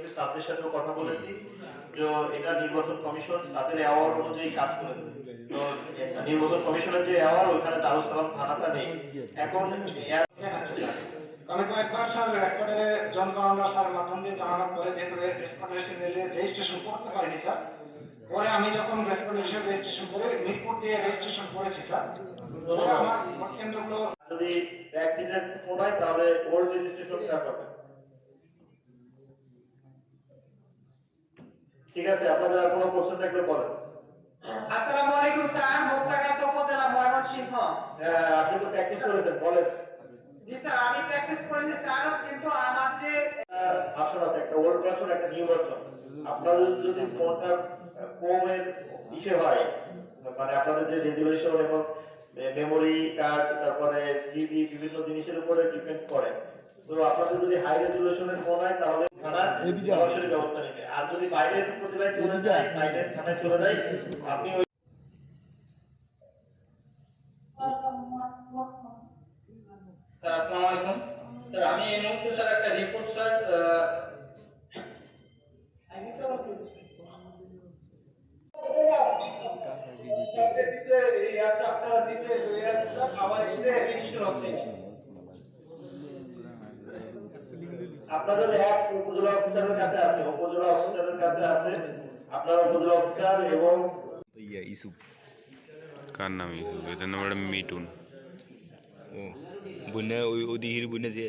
ইউনিটের স্টাফদের সাথেও কথা বলেছি। যে এটা নির্বাচন কমিশন তাদের অ্যাওয়ার্ড অনুযায়ী কাজ করে তো নির্বাচন কমিশনের যে অ্যাওয়ার্ড ওখানে দারুস সালাম থানাটা নেই। এখন এর- দেখাচ্ছে স্যার আমি কয়েকবার স্যার স্যার মাধ্যম দিয়ে জানানোর পরে যেহেতু রেজিস্ট্রেশন করতে পারিনি স্যার পরে আমি যখন রেসপন্ডেশন রেজিস্ট্রেশন করে মিরপুর দিয়ে রেজিস্ট্রেশন করেছি স্যার আমার যদি এক মিনিট হয় তাহলে ওল্ড রেজিস্ট্রেশনটা করবেন ঠিক আছে আপনাদের আর কোনো কোশ্চেন থাকলে বলেন। আসসালামু আলাইকুম স্যার। মুক্তাগাছা উপজেলা ময়মনসিংহ। হ্যাঁ আপনি তো প্র্যাকটিস করেছেন বলেন। জি স্যার আমি প্র্যাকটিস করেছি স্যার কিন্তু আমার যে ভাষণ আছে একটা ওল্ড ভার্সন একটা নিউ ভার্সন আপনাদের যদি ফোনটা কমের ইসে হয় মানে আপনাদের যে রেজুলেশন এবং মেমোরি কার্ড তারপরে জিবি বিভিন্ন জিনিসের উপরে ডিপেন্ড করে। তো আপনাদের যদি হাই রেজুলেশনের ফোন হয় তাহলে সরাসরি ব্যবস্থা নেবে আর যদি বাইরের উপজেলায় চলে যায় বাইরের থানায় চলে যায় আপনি আসসালামু আলাইকুম। স্যার আমি এই মুহূর্তে স্যার একটা রিপোর্ট স্যার আপনাদের এক উপজেলা অফিসারের কাছে আছে, উপজেলা অফিসারের কাছে আছে, আপনারা উপজেলা অফিসার এবং ইয়া ইসু কার নাম ইসু এটার নাম মিটুন ও বন্যা ওই ওদিহির বন্যা যে